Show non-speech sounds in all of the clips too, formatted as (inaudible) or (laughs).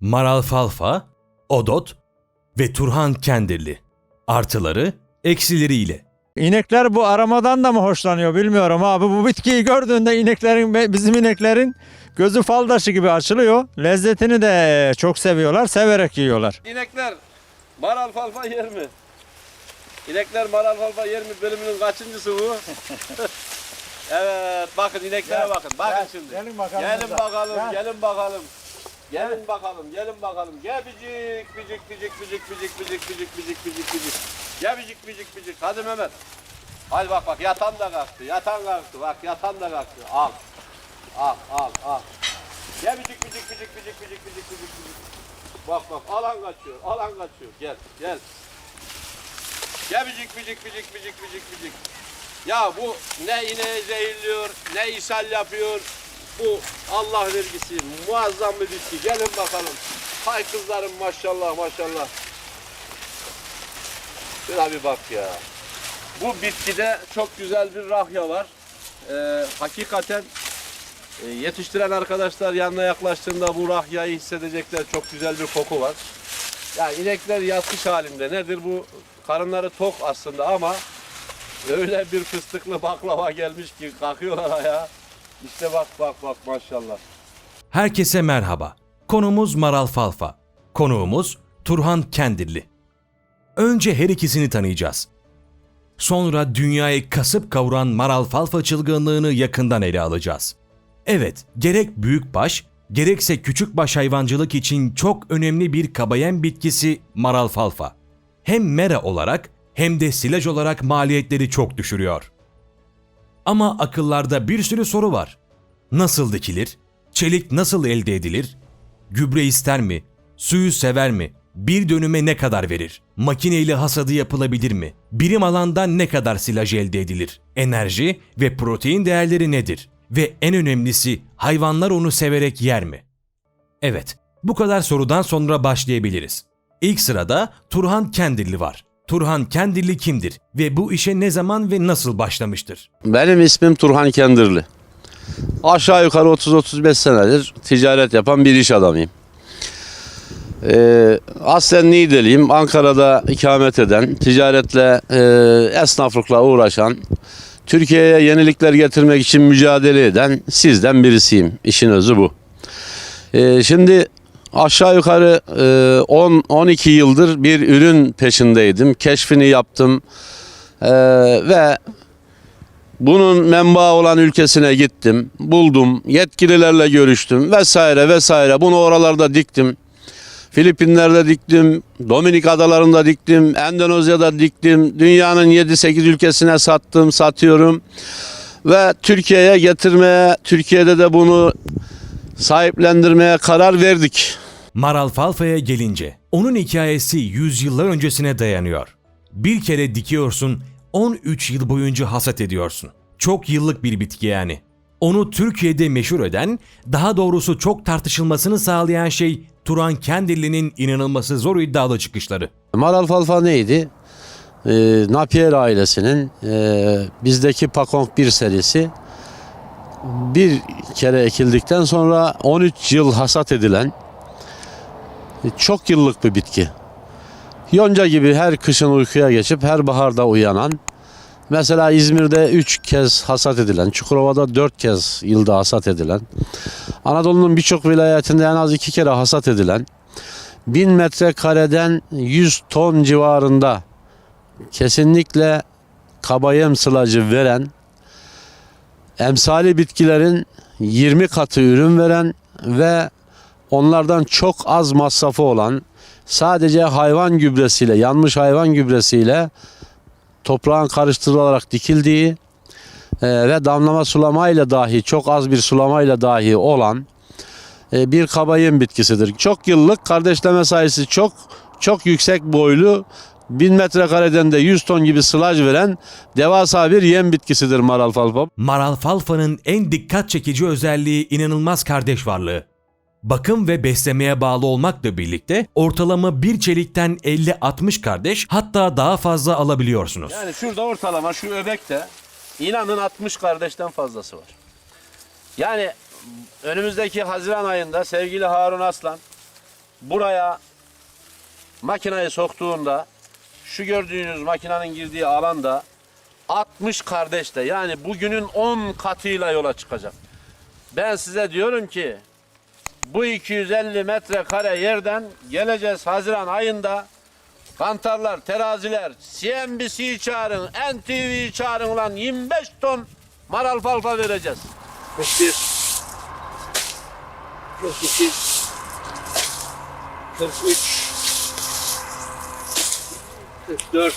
maralfalfa, odot ve Turhan Kendirli. Artıları, eksileriyle. İnekler bu aramadan da mı hoşlanıyor bilmiyorum abi. Bu bitkiyi gördüğünde ineklerin bizim ineklerin gözü fal taşı gibi açılıyor. Lezzetini de çok seviyorlar, severek yiyorlar. İnekler mar alfalfa yer mi? İnekler mar alfalfa yer mi bölümünün kaçıncısı bu? (laughs) evet bakın ineklere bakın. Bakın şimdi. gelin bakalım Gelin bakalım, Gel. gelin bakalım. Gelin bakalım, gelin bakalım. Gel bicik, bicik, bicik, bicik, bicik, bicik, bicik, bicik, bicik, bicik. Gel bicik, bicik, bicik. Hadi Mehmet. Hadi bak bak yatan da kalktı, yatan kalktı. Bak yatan da kalktı. Al. Al, al, al. Gel bicik, bicik, bicik, bicik, bicik, bicik, bicik, bicik. Bak bak alan kaçıyor, alan kaçıyor. Gel, gel. Gel bicik, bicik, bicik, bicik, bicik, bicik. Ya bu ne ineği zehirliyor, ne ishal yapıyor. Bu Allah vergisi muazzam bir bitki. Gelin bakalım. Hay kızlarım maşallah maşallah. Şuna bir bak ya. Bu bitkide çok güzel bir rahya var. Ee, hakikaten e, yetiştiren arkadaşlar yanına yaklaştığında bu rahyayı hissedecekler. Çok güzel bir koku var. Ya inekler yatış halinde. Nedir bu? Karınları tok aslında ama öyle bir fıstıklı baklava gelmiş ki kalkıyorlar ayağa. İşte bak bak bak maşallah. Herkese merhaba. Konumuz maralfalfa. Konuğumuz Turhan Kendirli. Önce her ikisini tanıyacağız. Sonra dünyayı kasıp kavuran maralfalfa çılgınlığını yakından ele alacağız. Evet, gerek büyükbaş, gerekse küçükbaş hayvancılık için çok önemli bir kabayen bitkisi maralfalfa. Hem mera olarak hem de silaj olarak maliyetleri çok düşürüyor. Ama akıllarda bir sürü soru var. Nasıl dikilir? Çelik nasıl elde edilir? Gübre ister mi? Suyu sever mi? Bir dönüme ne kadar verir? Makineyle hasadı yapılabilir mi? Birim alanda ne kadar silaj elde edilir? Enerji ve protein değerleri nedir? Ve en önemlisi hayvanlar onu severek yer mi? Evet, bu kadar sorudan sonra başlayabiliriz. İlk sırada Turhan Kendirli var. Turhan Kendirli kimdir ve bu işe ne zaman ve nasıl başlamıştır? Benim ismim Turhan Kendirli. Aşağı yukarı 30-35 senedir ticaret yapan bir iş adamıyım. Ee, aslen Niğdeliyim. Ankara'da ikamet eden, ticaretle, e, esnaflıkla uğraşan, Türkiye'ye yenilikler getirmek için mücadele eden sizden birisiyim. İşin özü bu. Ee, şimdi aşağı yukarı e, 10-12 yıldır bir ürün peşindeydim. Keşfini yaptım. Ee, ve bunun menba olan ülkesine gittim, buldum, yetkililerle görüştüm vesaire vesaire. Bunu oralarda diktim. Filipinler'de diktim, Dominik Adaları'nda diktim, Endonezya'da diktim. Dünyanın 7-8 ülkesine sattım, satıyorum. Ve Türkiye'ye getirmeye, Türkiye'de de bunu sahiplendirmeye karar verdik. Maralfalfa'ya gelince onun hikayesi yüzyıllar öncesine dayanıyor. Bir kere dikiyorsun, 13 yıl boyunca hasat ediyorsun. Çok yıllık bir bitki yani. Onu Türkiye'de meşhur eden, daha doğrusu çok tartışılmasını sağlayan şey Turan Kendirli'nin inanılması zor iddialı çıkışları. Maral Falfa neydi? Ee, Napier ailesinin e, bizdeki Pakong 1 serisi bir kere ekildikten sonra 13 yıl hasat edilen çok yıllık bir bitki. Yonca gibi her kışın uykuya geçip her baharda uyanan mesela İzmir'de 3 kez hasat edilen, Çukurova'da 4 kez yılda hasat edilen, Anadolu'nun birçok vilayetinde en az 2 kere hasat edilen 1000 metrekareden 100 ton civarında kesinlikle kabayem sılacı veren emsali bitkilerin 20 katı ürün veren ve onlardan çok az masrafı olan sadece hayvan gübresiyle yanmış hayvan gübresiyle toprağın karıştırılarak dikildiği e, ve damlama sulamayla dahi çok az bir sulamayla dahi olan e, bir kabayım bitkisidir. Çok yıllık kardeşleme sayısı çok çok yüksek boylu 1000 metrekareden de 100 ton gibi sılaj veren devasa bir yem bitkisidir maralfalfa. Maralfalfa'nın en dikkat çekici özelliği inanılmaz kardeş varlığı. Bakım ve beslemeye bağlı olmakla birlikte ortalama bir çelikten 50-60 kardeş hatta daha fazla alabiliyorsunuz. Yani şurada ortalama şu öbekte inanın 60 kardeşten fazlası var. Yani önümüzdeki Haziran ayında sevgili Harun Aslan buraya makinayı soktuğunda şu gördüğünüz makinenin girdiği alanda 60 kardeş de yani bugünün 10 katıyla yola çıkacak. Ben size diyorum ki bu 250 metrekare yerden geleceğiz Haziran ayında kantarlar, teraziler, CNBC'yi çağırın, NTV'yi çağırın lan 25 ton maral falfa vereceğiz. 41 42 43 44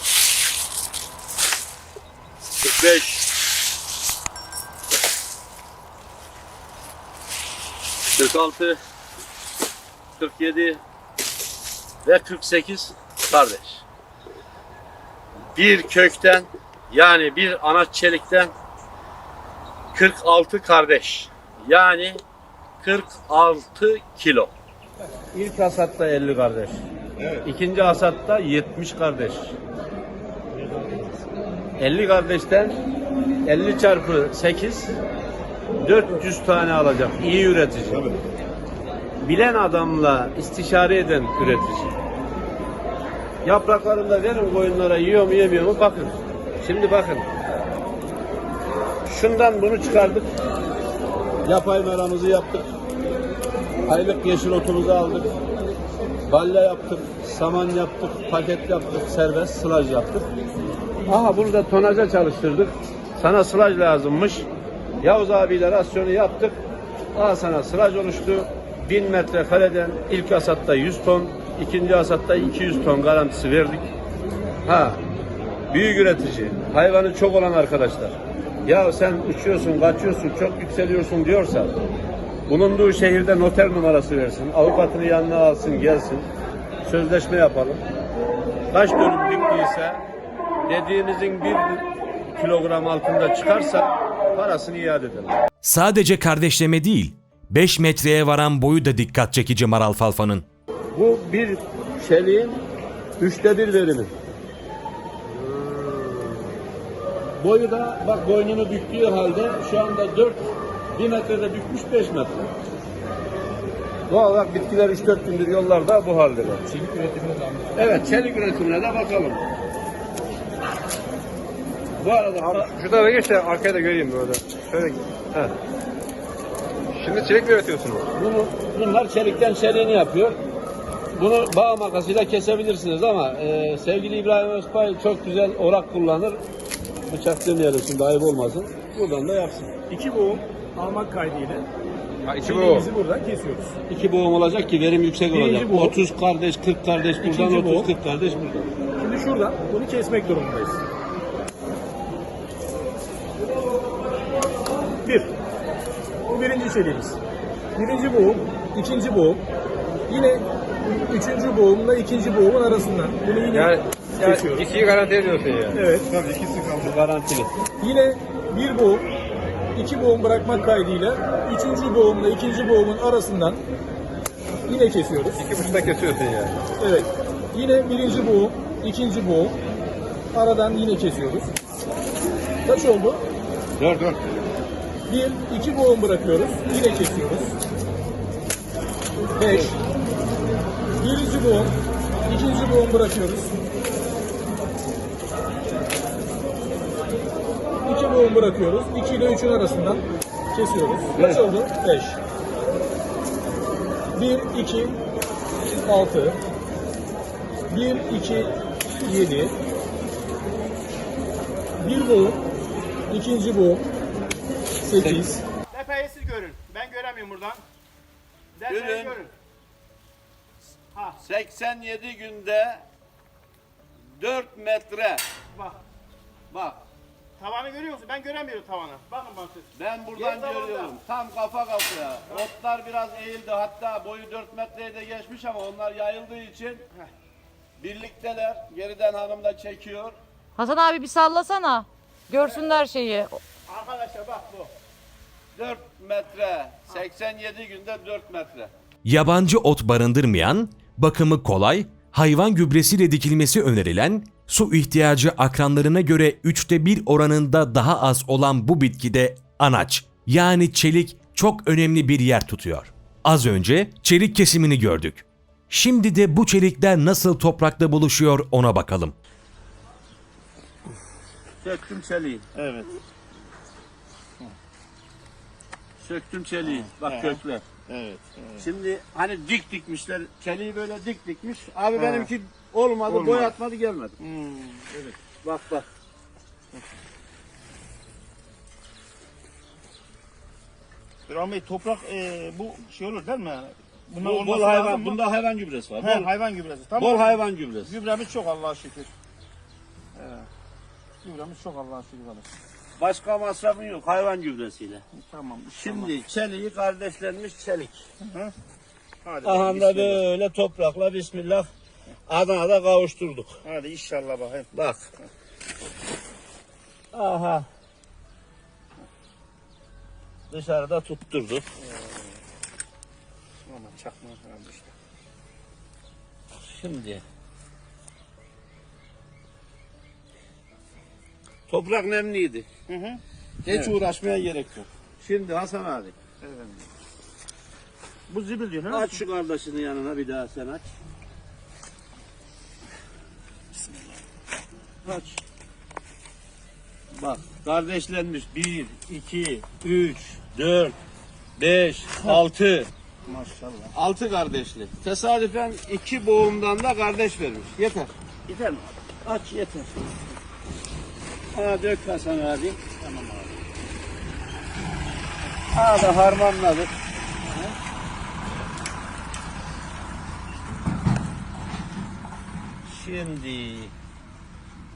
45 46 47 ve 48 kardeş. Bir kökten yani bir ana çelikten 46 kardeş. Yani 46 kilo. İlk hasatta 50 kardeş. İkinci hasatta 70 kardeş. 50 kardeşten 50 çarpı 8 400 tane alacak iyi üretici. Bilen adamla istişare eden üretici. Yapraklarını da verin koyunlara yiyor mu yemiyor mu bakın. Şimdi bakın. Şundan bunu çıkardık. Yapay meramızı yaptık. Aylık yeşil otumuzu aldık. Balya yaptık, saman yaptık, paket yaptık, serbest sılaj yaptık. Aha bunu da tonaja çalıştırdık. Sana sılaj lazımmış. Yavuz abiyle rasyonu yaptık. Aha sana sılaj oluştu. 1000 metre kareden ilk hasatta 100 ton, ikinci hasatta 200 ton garantisi verdik. Ha, büyük üretici, hayvanı çok olan arkadaşlar. Ya sen uçuyorsun, kaçıyorsun, çok yükseliyorsun diyorsa bulunduğu şehirde noter numarası versin, avukatını yanına alsın, gelsin, sözleşme yapalım. Kaç dönümlük değilse dediğinizin bir kilogram altında çıkarsa parasını iade edelim. Sadece kardeşleme değil, 5 metreye varan boyu da dikkat çekici maral falfanın. Bu bir çeliğin üçte bir verimi. Boyu da bak boynunu büktüğü halde şu anda 4 bir metrede bükmüş 5 metre. Doğal olarak bitkiler 3-4 gündür yollarda bu halde. Çelik üretimine de Evet çelik üretimine de bakalım. Bu arada Şu tarafa geç de arkaya da göreyim böyle. Şöyle. Heh. Şimdi çelik mi üretiyorsunuz? Bunu, bunlar çelikten çeliğini yapıyor. Bunu bağ makasıyla kesebilirsiniz ama e, sevgili İbrahim Özpay çok güzel orak kullanır. Bıçak demeyelim şimdi ayıp olmasın. Buradan da yapsın. İki boğum almak kaydıyla Ha içi bu. çeliğimizi buradan kesiyoruz. İki boğum olacak ki verim yüksek Birinci olacak. boğum. 30 kardeş, 40 kardeş buradan, İkinci 30 boğum. 40 kardeş buradan. Şimdi şuradan bunu kesmek durumundayız. Bir. Bu birinci çeliğimiz. Birinci boğum, ikinci boğum. Yine üçüncü boğumla ikinci boğumun arasından. Bunu yine Yani, yani kesiyoruz. ikiyi garanti ediyorsun yani. Evet. Bu garantili. Yine bir boğum, iki boğum bırakmak kaydıyla üçüncü boğumla ikinci boğumun arasından yine kesiyoruz. İki buçukta kesiyorsun yani. Evet. Yine birinci boğum, ikinci boğum. Aradan yine kesiyoruz. Kaç oldu? 4 4. Bir, iki boğum bırakıyoruz. Yine kesiyoruz. Beş. Birinci boğum, ikinci boğum bırakıyoruz. Boğum bırakıyoruz. İki ile üçün arasından kesiyoruz. Kaç oldu? Beş. Bir, iki, altı. Bir, iki, yedi. Bir boğum, ikinci boğum, sekiz. Depeyi siz görün. Ben göremiyorum buradan. Depeyi Görün. görün. Ha 87 günde 4 metre. bak. Bak Tavanı görüyor musun? Ben göremiyorum tavanı. Bakın bak siz. ben buradan zamanda. görüyorum. Tam kafa kafaya. Otlar biraz eğildi. Hatta boyu 4 metreye de geçmiş ama onlar yayıldığı için birlikteler. Geriden hanım da çekiyor. Hasan abi bir sallasana. Görsünler şeyi. Arkadaşlar bak bu. 4 metre. 87 günde 4 metre. Yabancı ot barındırmayan, bakımı kolay, hayvan gübresiyle dikilmesi önerilen, su ihtiyacı akranlarına göre üçte bir oranında daha az olan bu bitkide anaç yani çelik çok önemli bir yer tutuyor. Az önce çelik kesimini gördük. Şimdi de bu çelikler nasıl toprakta buluşuyor ona bakalım. Söktüm çeliği. Evet. Söktüm çeliği. Bak kökler. Evet. Şimdi hani dik dikmişler. Çeliği böyle dik dikmiş. Abi benimki olmadı, boyatmadı gelmedi. Evet. Bak bak. Rahmi Bey toprak e, bu şey olur değil mi? Bunlar Bu, olması bol lazım hayvan, mı? bunda hayvan gübresi var. He, Bol, hayvan gübresi. Tamam. bol hayvan gübresi. Gübremiz çok Allah'a şükür. Evet. Gübremiz çok Allah'a şükür. Başka masrafın yok hayvan gübresiyle. Tamam. Şimdi çeliği kardeşlenmiş çelik. Hadi. Aha da böyle toprakla bismillah Adana'da kavuşturduk. Hadi inşallah bakayım. Bak. Aha. Dışarıda tutturduk. Aman çakma işte. Şimdi. Toprak nemliydi. Hı hı. Hiç uğraşmaya gerek yok. Şimdi Hasan abi. Bu zibil diyor. ha? Aç şu kardeşinin yanına bir daha sen aç. Aç. Bak kardeşlenmiş. Bir, iki, üç, dört, beş, altı. (laughs) Maşallah. Altı kardeşli. Tesadüfen iki boğumdan da kardeş vermiş. Yeter. Yeter mi? Aç yeter. Ha dök Hasan abi. Tamam abi. Ha da harmanladık. Şimdi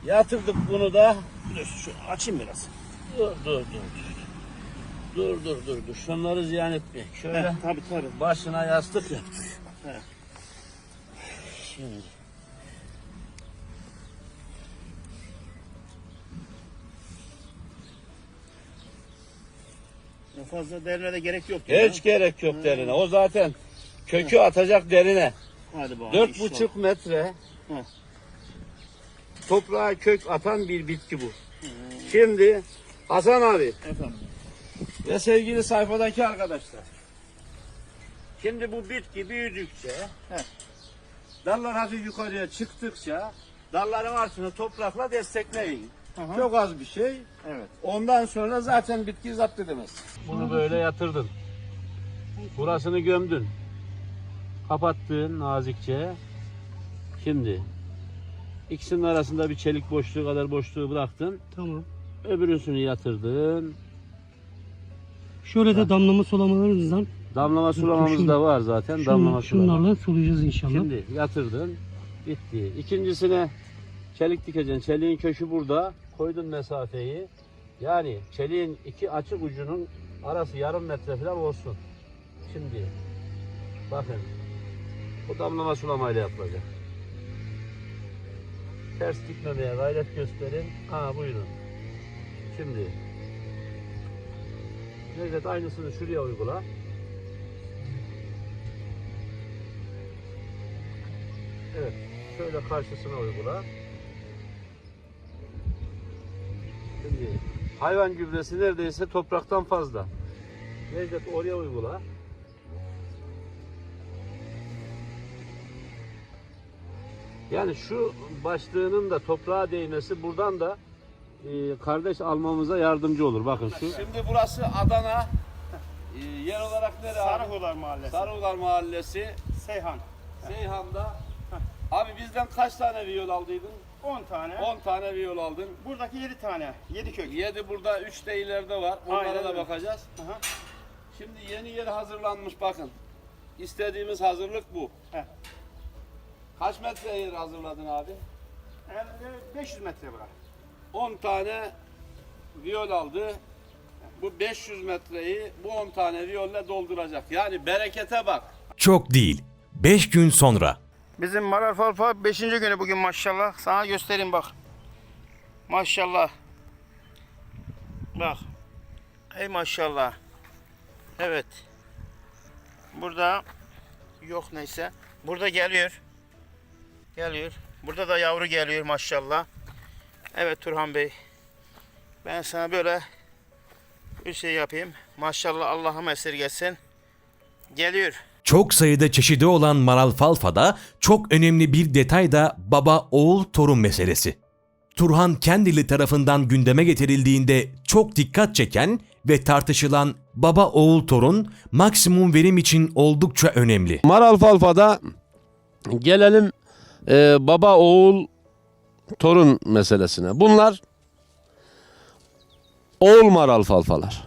yatırdık bunu da. Dur şu açayım biraz. Dur dur dur. dur. Dur dur dur dur. Şunları ziyan etme. Şöyle Heh, tabii tabii. başına yastık yaptık. Şimdi. Fazla derine de gerek yok. Hiç gerek yok derine. O zaten kökü atacak derine. ha? Hadi bakalım. Dört buçuk metre Hı. Toprağa kök atan bir bitki bu. Şimdi Hasan abi Efendim. ve sevgili sayfadaki arkadaşlar. Şimdi bu bitki büyüdükçe Heh. dallar hafif yukarıya çıktıkça dalların altını toprakla destekleyin. Hı. Çok az bir şey. Evet. Ondan sonra zaten bitki zapt edemez. Bunu böyle yatırdın. Burasını gömdün. Kapattın nazikçe. Şimdi ikisinin arasında bir çelik boşluğu kadar boşluğu bıraktın. Tamam. Öbürüsünü yatırdın. Şöyle de damlama sulamalarımızdan Damlama sulamamız da var zaten. Damlama şun, sulama. şunlarla sulayacağız inşallah. Şimdi yatırdın. Bitti. İkincisine çelik dikeceksin. Çeliğin köşü burada. Koydun mesafeyi. Yani çeliğin iki açık ucunun arası yarım metre falan olsun. Şimdi bakın. Bu damlama sulamayla yapılacak. Ters gitmemeye gayret gösterin. Ha buyurun. Şimdi Necdet aynısını şuraya uygula. Evet. Şöyle karşısına uygula. Şimdi hayvan gübresi neredeyse topraktan fazla. Necdet oraya uygula. Yani şu başlığının da toprağa değmesi buradan da e, kardeş almamıza yardımcı olur. Bakın şu. Şimdi burası Adana. E, yer olarak nere Sarıkolar Mahallesi. Sarıular Mahallesi. Seyhan. Seyhan'da. Abi bizden kaç tane viyol aldıydın? 10 tane. 10 tane viyol aldın. Buradaki 7 tane. 7 kök. 7 burada, 3 de ileride var. Onlara Aynen da öyle. bakacağız. Aha. Şimdi yeni yer hazırlanmış bakın. İstediğimiz hazırlık bu. Heh. Kaç metre yer hazırladın abi? Yani, e, 500 metre bura. 10 tane viyol aldı. Bu 500 metreyi bu 10 tane viyolle dolduracak. Yani berekete bak. Çok değil. 5 gün sonra. Bizim Maral Falfa 5. günü bugün maşallah. Sana göstereyim bak. Maşallah. Bak. Hey maşallah. Evet. Burada yok neyse. Burada geliyor. Geliyor. Burada da yavru geliyor maşallah. Evet Turhan Bey. Ben sana böyle bir şey yapayım. Maşallah Allah'ım esirgesin. Geliyor. Çok sayıda çeşidi olan maralfalfada çok önemli bir detay da baba oğul torun meselesi. Turhan Kendili tarafından gündeme getirildiğinde çok dikkat çeken ve tartışılan baba oğul torun maksimum verim için oldukça önemli. Maralfalfa'da gelelim e, baba oğul torun meselesine. Bunlar oğul maralfalfalar.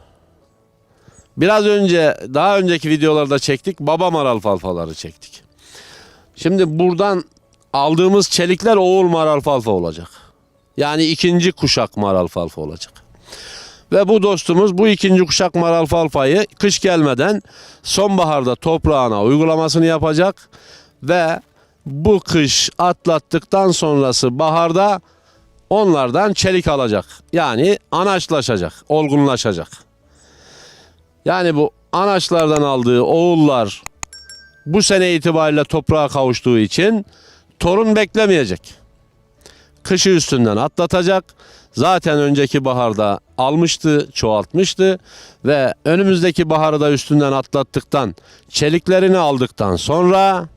Biraz önce daha önceki videolarda çektik baba maralfalfaları çektik. Şimdi buradan aldığımız çelikler oğul maralfalfa olacak. Yani ikinci kuşak maralfalfa olacak. Ve bu dostumuz bu ikinci kuşak maralfalfayı kış gelmeden sonbaharda toprağına uygulamasını yapacak ve bu kış atlattıktan sonrası baharda onlardan çelik alacak. Yani anaçlaşacak, olgunlaşacak. Yani bu anaçlardan aldığı oğullar bu sene itibariyle toprağa kavuştuğu için torun beklemeyecek. Kışı üstünden atlatacak. Zaten önceki baharda almıştı, çoğaltmıştı ve önümüzdeki baharı da üstünden atlattıktan, çeliklerini aldıktan sonra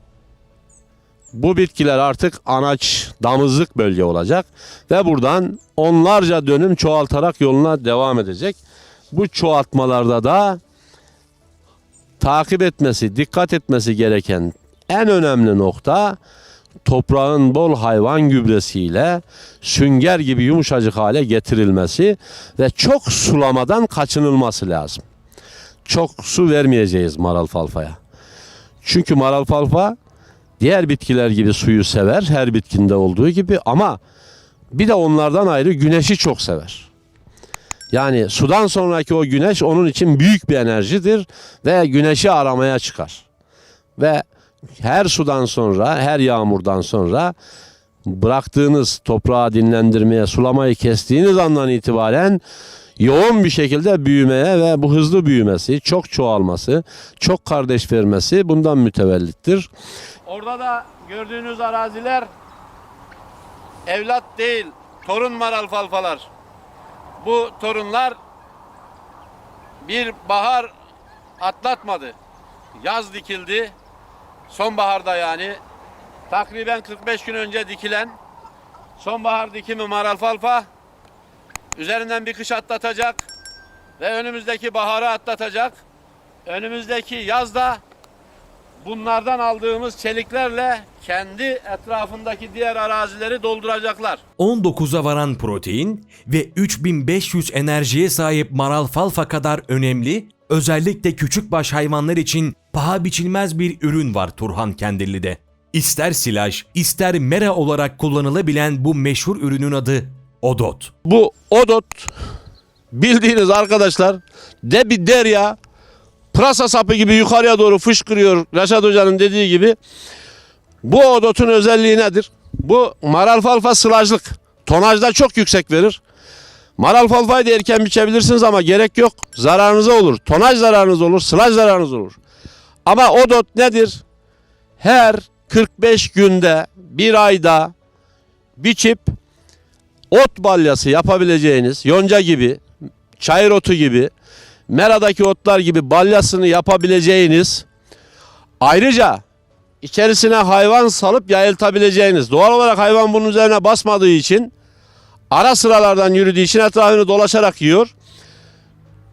bu bitkiler artık anaç, damızlık bölge olacak ve buradan onlarca dönüm çoğaltarak yoluna devam edecek. Bu çoğaltmalarda da takip etmesi, dikkat etmesi gereken en önemli nokta toprağın bol hayvan gübresiyle sünger gibi yumuşacık hale getirilmesi ve çok sulamadan kaçınılması lazım. Çok su vermeyeceğiz maralfalfaya. Çünkü maralfalfa diğer bitkiler gibi suyu sever her bitkinde olduğu gibi ama bir de onlardan ayrı güneşi çok sever. Yani sudan sonraki o güneş onun için büyük bir enerjidir ve güneşi aramaya çıkar. Ve her sudan sonra, her yağmurdan sonra bıraktığınız toprağı dinlendirmeye, sulamayı kestiğiniz andan itibaren yoğun bir şekilde büyümeye ve bu hızlı büyümesi, çok çoğalması, çok kardeş vermesi bundan mütevellittir. Orada da gördüğünüz araziler evlat değil, torun maralfalfalar. Bu torunlar bir bahar atlatmadı. Yaz dikildi. Sonbaharda yani takriben 45 gün önce dikilen sonbahar dikimi maralfalfa üzerinden bir kış atlatacak ve önümüzdeki baharı atlatacak. Önümüzdeki yazda bunlardan aldığımız çeliklerle kendi etrafındaki diğer arazileri dolduracaklar. 19'a varan protein ve 3500 enerjiye sahip maralfalfa kadar önemli, özellikle küçükbaş hayvanlar için paha biçilmez bir ürün var Turhan Kendirli'de. İster silaj, ister mera olarak kullanılabilen bu meşhur ürünün adı Odot. Bu odot bildiğiniz arkadaşlar de bir derya pırasa sapı gibi yukarıya doğru fışkırıyor Reşat Hoca'nın dediği gibi. Bu odotun özelliği nedir? Bu maralfalfa sılajlık. Tonajda çok yüksek verir. Maralfalfayı da erken biçebilirsiniz ama gerek yok. Zararınıza olur. Tonaj zararınız olur. Sılaj zararınız olur. Ama odot nedir? Her 45 günde bir ayda biçip ot balyası yapabileceğiniz yonca gibi, çayır otu gibi, meradaki otlar gibi balyasını yapabileceğiniz ayrıca içerisine hayvan salıp yayıltabileceğiniz doğal olarak hayvan bunun üzerine basmadığı için ara sıralardan yürüdüğü için etrafını dolaşarak yiyor.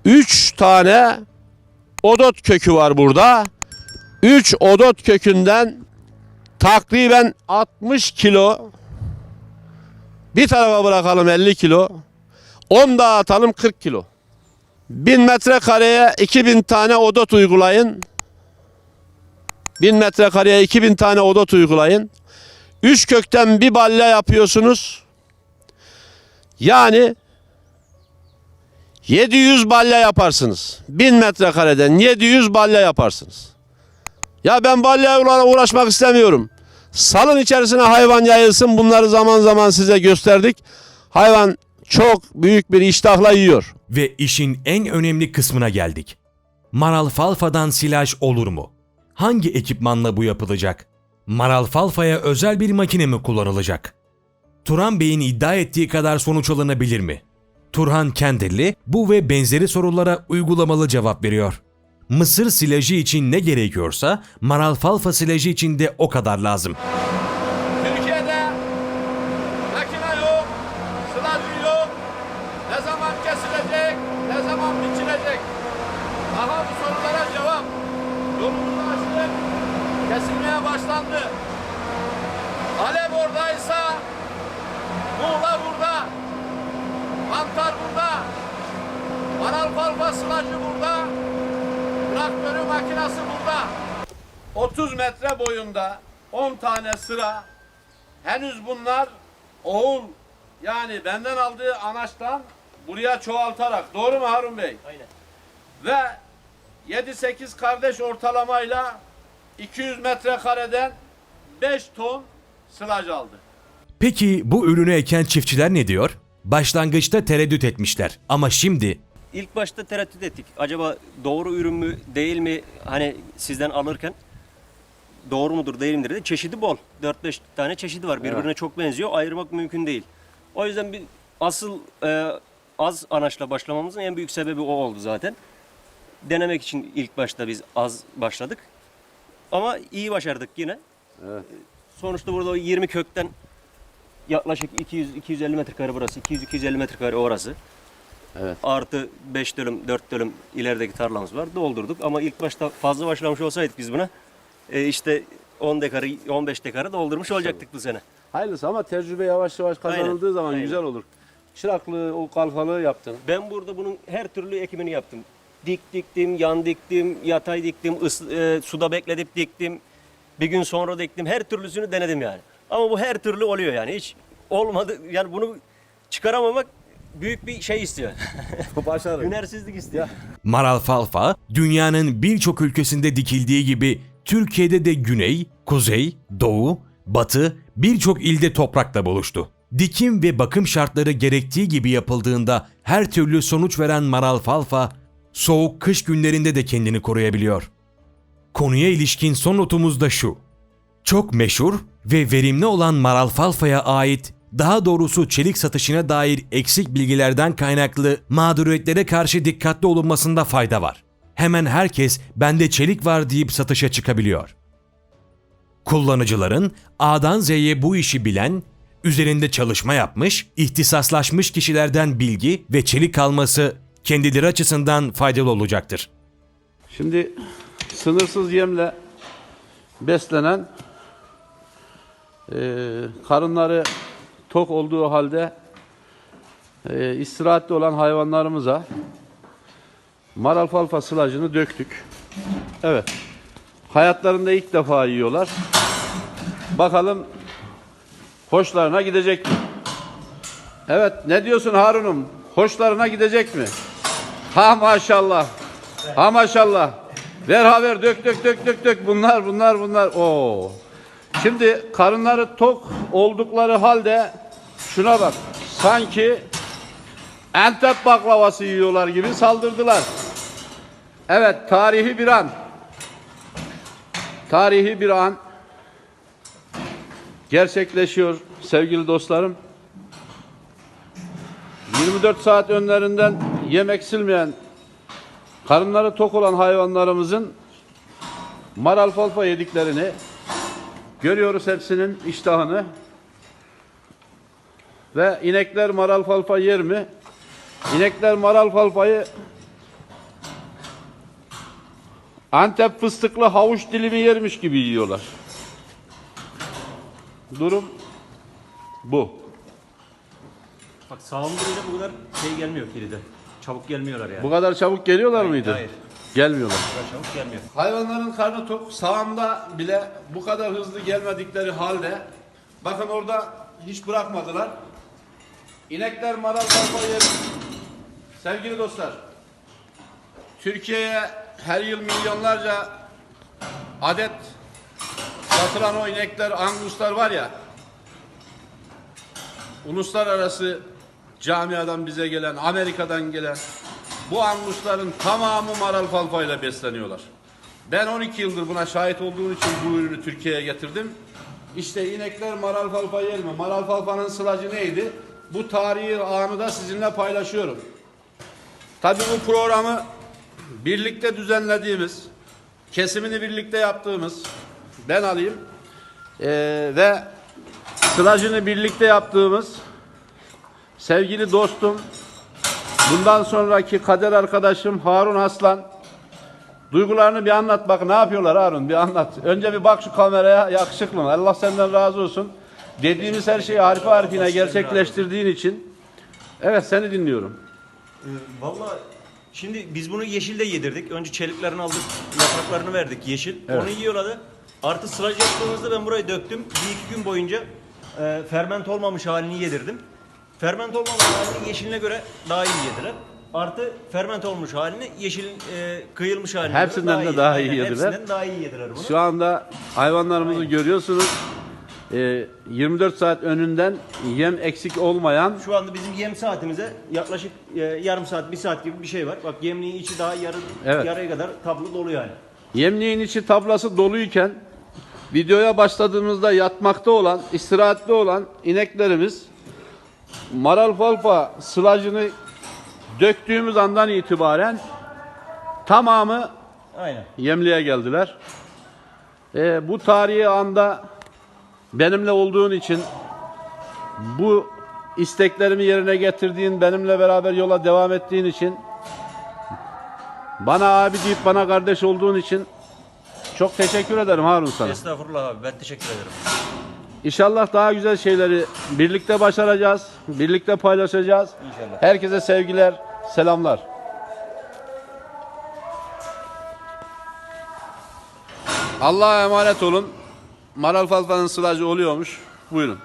Üç tane odot kökü var burada. Üç odot kökünden takriben 60 kilo bir tarafa bırakalım 50 kilo. 10 daha atalım 40 kilo. 1000 metrekareye 2000 tane odot uygulayın. 1000 metrekareye 2000 tane odot uygulayın. 3 kökten bir balya yapıyorsunuz. Yani 700 balya yaparsınız. 1000 metrekareden 700 balya yaparsınız. Ya ben balyayla uğraşmak istemiyorum. Salın içerisine hayvan yayılsın. Bunları zaman zaman size gösterdik. Hayvan çok büyük bir iştahla yiyor. Ve işin en önemli kısmına geldik. Maralfalfa'dan silaj olur mu? Hangi ekipmanla bu yapılacak? Maralfalfa'ya özel bir makine mi kullanılacak? Turan Bey'in iddia ettiği kadar sonuç alınabilir mi? Turhan Kendirli bu ve benzeri sorulara uygulamalı cevap veriyor. Mısır silajı için ne gerekiyorsa maralfalfa silajı için de o kadar lazım. Türkiye'de makine yok, sılacı yok. Ne zaman kesilecek, ne zaman biçilecek? Aha bu sorulara cevap. Yolumuzu açtık, başlandı. Alep oradaysa, Muğla burada, Mantar burada, Maralfalfa sılacı burada, traktörü makinası burada. 30 metre boyunda 10 tane sıra henüz bunlar oğul yani benden aldığı anaçtan buraya çoğaltarak doğru mu Harun Bey? Aynen. Ve 7-8 kardeş ortalamayla 200 metrekareden 5 ton sılaj aldı. Peki bu ürünü eken çiftçiler ne diyor? Başlangıçta tereddüt etmişler ama şimdi İlk başta tereddüt ettik. Acaba doğru ürün mü değil mi hani sizden alırken doğru mudur değil midir de çeşidi bol. 4-5 tane çeşidi var. Birbirine çok benziyor. Ayırmak mümkün değil. O yüzden bir asıl e, az anaçla başlamamızın en büyük sebebi o oldu zaten. Denemek için ilk başta biz az başladık. Ama iyi başardık yine. Sonuçta burada o 20 kökten yaklaşık 200-250 metrekare burası, 200-250 metrekare orası. Artı 5 dönüm, 4 dönüm ilerideki tarlamız var. Doldurduk ama ilk başta fazla başlamış olsaydık biz buna e, işte 10 dekarı, 15 dekarı doldurmuş olacaktık bu sene. Hayırlısı ama tecrübe yavaş yavaş kazanıldığı Aynen, zaman aynen. güzel olur. Çıraklığı, o kalfalığı yaptın. Ben burada bunun her türlü ekimini yaptım. Dik diktim, yan diktim, yatay diktim, ıs- e, suda bekletip diktim. Bir gün sonra diktim. Her türlüsünü denedim yani. Ama bu her türlü oluyor yani. Hiç olmadı. Yani bunu çıkaramamak büyük bir şey istiyor. (laughs) Başarı. Hünersizlik istiyor. maralfalfa dünyanın birçok ülkesinde dikildiği gibi Türkiye'de de güney, kuzey, doğu, batı birçok ilde toprakla buluştu. Dikim ve bakım şartları gerektiği gibi yapıldığında her türlü sonuç veren maralfalfa soğuk kış günlerinde de kendini koruyabiliyor. Konuya ilişkin son notumuz da şu. Çok meşhur ve verimli olan maralfalfaya ait daha doğrusu çelik satışına dair eksik bilgilerden kaynaklı mağduriyetlere karşı dikkatli olunmasında fayda var. Hemen herkes bende çelik var deyip satışa çıkabiliyor. Kullanıcıların A'dan Z'ye bu işi bilen, üzerinde çalışma yapmış, ihtisaslaşmış kişilerden bilgi ve çelik alması kendileri açısından faydalı olacaktır. Şimdi sınırsız yemle beslenen e, karınları tok olduğu halde e, istirahatte olan hayvanlarımıza maralfalfa sılacını döktük. Evet. Hayatlarında ilk defa yiyorlar. Bakalım hoşlarına gidecek mi? Evet ne diyorsun Harun'um? Hoşlarına gidecek mi? Ha maşallah. Ha maşallah. Ver haber dök dök dök dök dök bunlar bunlar bunlar. Oo. Şimdi karınları tok oldukları halde şuna bak. Sanki Antep baklavası yiyorlar gibi saldırdılar. Evet tarihi bir an. Tarihi bir an gerçekleşiyor sevgili dostlarım. 24 saat önlerinden yem eksilmeyen karınları tok olan hayvanlarımızın maralfalfa yediklerini görüyoruz hepsinin iştahını ve inekler maralfalfa yer mi? İnekler maralfalfayı Antep fıstıklı havuç dilimi yermiş gibi yiyorlar. Durum bu. Bak bile bu kadar şey gelmiyor kilide. Çabuk gelmiyorlar yani. Bu kadar çabuk geliyorlar mıydı? hayır. Gelmiyorlar. çabuk gelmiyor. Hayvanların karnı tok. Sağımda bile bu kadar hızlı gelmedikleri halde bakın orada hiç bırakmadılar. İnekler maral kalfa yer. Sevgili dostlar, Türkiye'ye her yıl milyonlarca adet satılan o inekler, anguslar var ya, uluslararası camiadan bize gelen, Amerika'dan gelen bu angusların tamamı maralfalfa ile besleniyorlar. Ben 12 yıldır buna şahit olduğum için bu ürünü Türkiye'ye getirdim. İşte inekler maralfalfa yer mi? Maralfalfanın sılacı neydi? Bu tarihi anı da sizinle paylaşıyorum. Tabii bu programı birlikte düzenlediğimiz, kesimini birlikte yaptığımız, ben alayım, Ee, ve sılacını birlikte yaptığımız sevgili dostum, bundan sonraki kader arkadaşım Harun Aslan, duygularını bir anlat bak ne yapıyorlar Harun bir anlat. Önce bir bak şu kameraya yakışıklı mı? Allah senden razı olsun. Dediğimiz her şeyi harfi harfine gerçekleştirdiğin için. Evet seni dinliyorum. Valla şimdi biz bunu yeşilde yedirdik. Önce çeliklerini aldık, yapraklarını verdik yeşil. Onu yiyorlardı. Artı sıracı yaptığımızda ben burayı döktüm. Bir iki gün boyunca e, ferment olmamış halini yedirdim. Ferment olmamış halini yeşiline göre daha iyi yediler. Artı ferment olmuş halini yeşil e, kıyılmış halini göre Hepsinden de daha iyi Aynen, yediler. Hepsinden daha iyi yediler bunu. Şu anda hayvanlarımızı görüyorsunuz. Ee, 24 saat önünden yem eksik olmayan Şu anda bizim yem saatimize yaklaşık e, yarım saat, bir saat gibi bir şey var. Bak yemliğin içi daha yarı, Evet. yarıya kadar tablo dolu yani. Yemliğin içi tablası doluyken videoya başladığımızda yatmakta olan, istirahatli olan ineklerimiz maral falfa sılacını döktüğümüz andan itibaren tamamı Aynen. yemliğe geldiler. Ee, bu tarihi anda benimle olduğun için bu isteklerimi yerine getirdiğin, benimle beraber yola devam ettiğin için bana abi deyip bana kardeş olduğun için çok teşekkür ederim Harun sana. Estağfurullah abi ben teşekkür ederim. İnşallah daha güzel şeyleri birlikte başaracağız, birlikte paylaşacağız. İnşallah. Herkese sevgiler, selamlar. Allah'a emanet olun. Maral Falfa'nın sılacı oluyormuş. Buyurun.